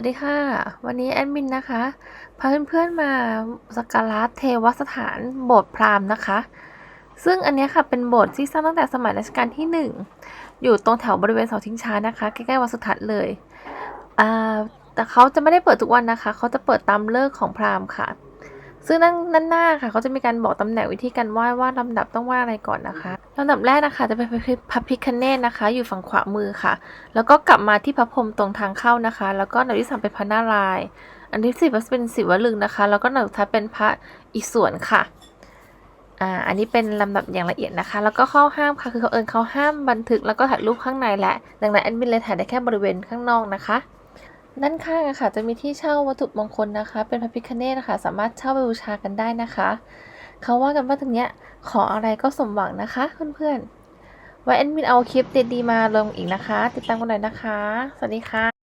วัสดีค่ะ วันนี้แอดมินนะคะพาเพื่อนๆมาสักการะเทวสถานโบสถ์พราหมณ์นะคะ ซึ่งอันนี้ค่ะเป็นโบสถ์ที่สร้างตั้งแต่สมัยรัชกาลที่ 1 อยู่ตรงแถวบริเวณเสาทิ้งช้านะคะใกล้ๆวัดสุทัศน์เลยแต่เขาจะไม่ได้เปิดทุกวันนะคะ เขาจะเปิดตามเลิกของพราหมณ์ค่ะ ซึ่งด้านด้านหน้าค่ะเขาจะมีการบอกตำแหน่งวิธีการไหว้ว่าลำดับต้องไหว้อะไรก่อนนะคะลำดับแรกนะคะ จะเป็นพระพิคเนตนะคะ อยู่ฝั่งขวามือค่ะ แล้วก็กลับมาที่พระพรหมตรงทางเข้านะคะ แล้วก็อันดับที่สามเป็นพระนารายณ์อันที่สี่เป็นศิวลึงนะคะ แล้วก็อันดับสุดท้ายเป็นพระอิศวรค่ะอ่าอันนี้เป็นลำดับอย่างละเอียดนะคะ แล้วก็ข้อห้ามค่ะคือเขาเอิญเขาห้ามบันทึกแล้วก็ถ่ายรูปข้างในและ ดังนั้นแอดมินเลยถ่ายได้แค่บริเวณข้างนอกนะคะ ด้านข้างอะค่ะจะมีที่เช่าวัตถุมงคลนะคะ เป็นพระพิฆเนศนะคะสามารถเช่าไปบูชากันได้นะคะเขาว่ากันว่าตรงเนี้ยขออะไรก็สมหวังนะคะเพื่อนๆไว้แอดมินเอาคลิปดีๆมาลงอีกนะคะ ติดตามกันหน่อยนะคะ สวัสดีค่ะ